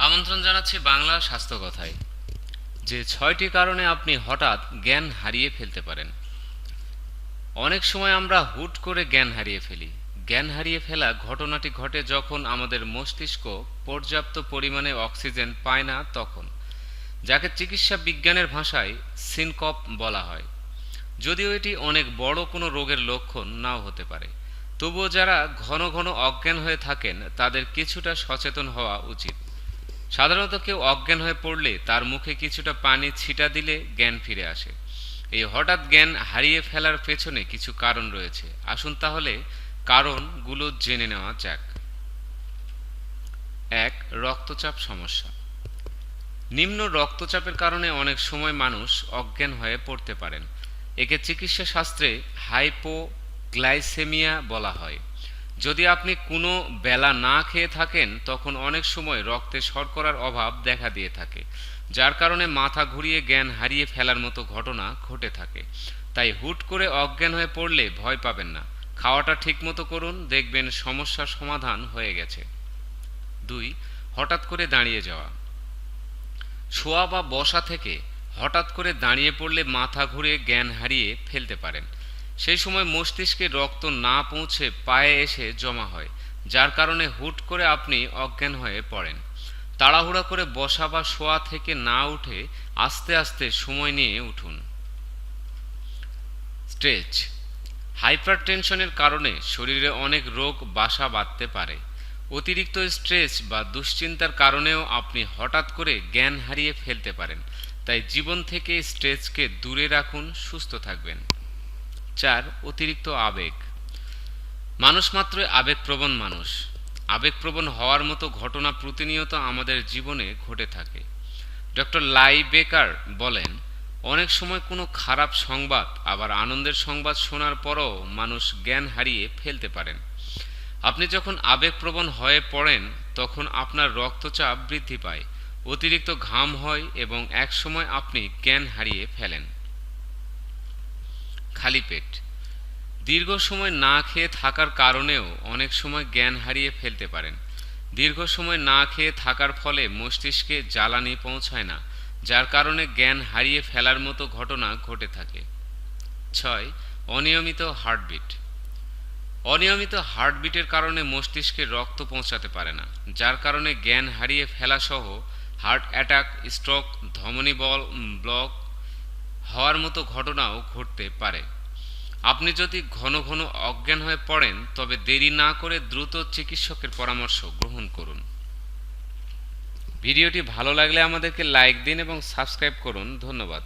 আমন্ত্রণ জানাচ্ছি বাংলা স্বাস্থ্য কথায়। যে ছয়টি কারণে আপনি হঠাৎ জ্ঞান হারিয়ে ফেলতে পারেন। অনেক সময় আমরা হুট করে জ্ঞান হারিয়ে ফেলি। জ্ঞান হারিয়ে ফেলা ঘটনাটি ঘটে যখন আমাদের মস্তিষ্ক পর্যাপ্ত পরিমাণে অক্সিজেন পায় না তখন, যাকে চিকিৎসা বিজ্ঞানের ভাষায় সিনকপ বলা হয়। যদিও এটি অনেক বড় কোনো রোগের লক্ষণ নাও হতে পারে, তবুও যারা ঘন ঘন অজ্ঞান হয়ে থাকেন তাদের কিছুটা সচেতন হওয়া উচিত। সাধারণত কেউ অজ্ঞান হয়ে পড়লে তার মুখে কিছুটা পানি ছিটা দিলে জ্ঞান ফিরে আসে। এই হঠাৎ জ্ঞান হারিয়ে ফেলার পেছনে কিছু কারণ রয়েছে। আসুন তাহলে কারণগুলো জেনে নেওয়া যাক। এক, রক্তচাপ সমস্যা। নিম্ন রক্তচাপের কারণে অনেক সময় মানুষ অজ্ঞান হয়ে পড়তে পারেন। একে চিকিৎসা শাস্ত্রে হাইপোগ্লাইসেমিয়া বলা হয়। যদি আপনি কোনো বেলা না খেয়ে থাকেন, তখন অনেক সময় রক্তে শর্করার অভাব দেখা দিয়ে থাকে, যার কারণে মাথা ঘুরিয়ে জ্ঞান হারিয়ে ফেলার মতো ঘটনা ঘটে থাকে। তাই হুট করে অজ্ঞান হয়ে পড়লে ভয় পাবেন না। খাওয়াটা ঠিকমতো করুন, দেখবেন সমস্যার সমাধান হয়ে গেছে। দুই, হঠাৎ করে দাঁড়িয়ে যাওয়া। শোয়া বা বসা থেকে হঠাৎ করে দাঁড়িয়ে পড়লে মাথা ঘুরে জ্ঞান হারিয়ে ফেলতে পারেন। সেই সময় মস্তিষ্কে রক্ত না পৌঁছে পায়ে এসে জমা হয়, যার কারণে হুট করে আপনি অজ্ঞান হয়ে পড়েন। তাড়াহুড়া করে বসা বা শোয়া থেকে না উঠে আস্তে আস্তে সময় নিয়ে উঠুন। স্ট্রেচ। হাইপারটেনশনের কারণে শরীরে অনেক রোগ বাসা বাঁধতে পারে। অতিরিক্ত স্ট্রেস বা দুশ্চিন্তার কারণেও আপনি হঠাৎ করে জ্ঞান হারিয়ে ফেলতে পারেন। তাই জীবন থেকে স্ট্রেসকে দূরে রাখুন, সুস্থ থাকবেন। চার অতিরিক্ত আবেগ। মানুষ মাত্রই আবেগপ্রবণ মানুষ। আবেগপ্রবণ হওয়ার মতো ঘটনা প্রতিনিয়ত আমাদের জীবনে ঘটে থাকে। ডক্টর লাই বেকার বলেন, অনেক সময় কোনো খারাপ সংবাদ, আবার আনন্দের সংবাদ শোনার পরও মানুষ জ্ঞান হারিয়ে ফেলতে পারেন। আপনি যখন আবেগপ্রবণ হয়ে পড়েন, তখন আপনার রক্তচাপ বৃদ্ধি পায়, অতিরিক্ত ঘাম হয় এবং একসময় আপনি জ্ঞান হারিয়ে ফেলেন। খালি পেট। দীর্ঘ সময় না খেয়ে থাকার কারণেও অনেক সময় জ্ঞান হারিয়ে ফেলতে পারেন। দীর্ঘ সময় না খেয়ে থাকার ফলে মস্তিষ্কে জ্বালানি পৌঁছায় না, যার কারণে জ্ঞান হারিয়ে ফেলার মতো ঘটনা ঘটে থাকে। ছয়, অনিয়মিত হার্টবিট। অনিয়মিত হার্টবিটের কারণে মস্তিষ্কে রক্ত পৌঁছাতে পারে না, যার কারণে জ্ঞান হারিয়ে ফেলা সহ হার্ট অ্যাটাক, স্ট্রোক, ধমনী বল ব্লক হওয়ার মতো ঘটনাও ঘটতে পারে। আপনি যদি ঘন ঘন অজ্ঞান হয়ে পড়েন, তবে দেরি না করে দ্রুত চিকিৎসকের পরামর্শ গ্রহণ করুন। ভিডিওটি ভালো লাগলে আমাদেরকে লাইক দিন এবং সাবস্ক্রাইব করুন। ধন্যবাদ।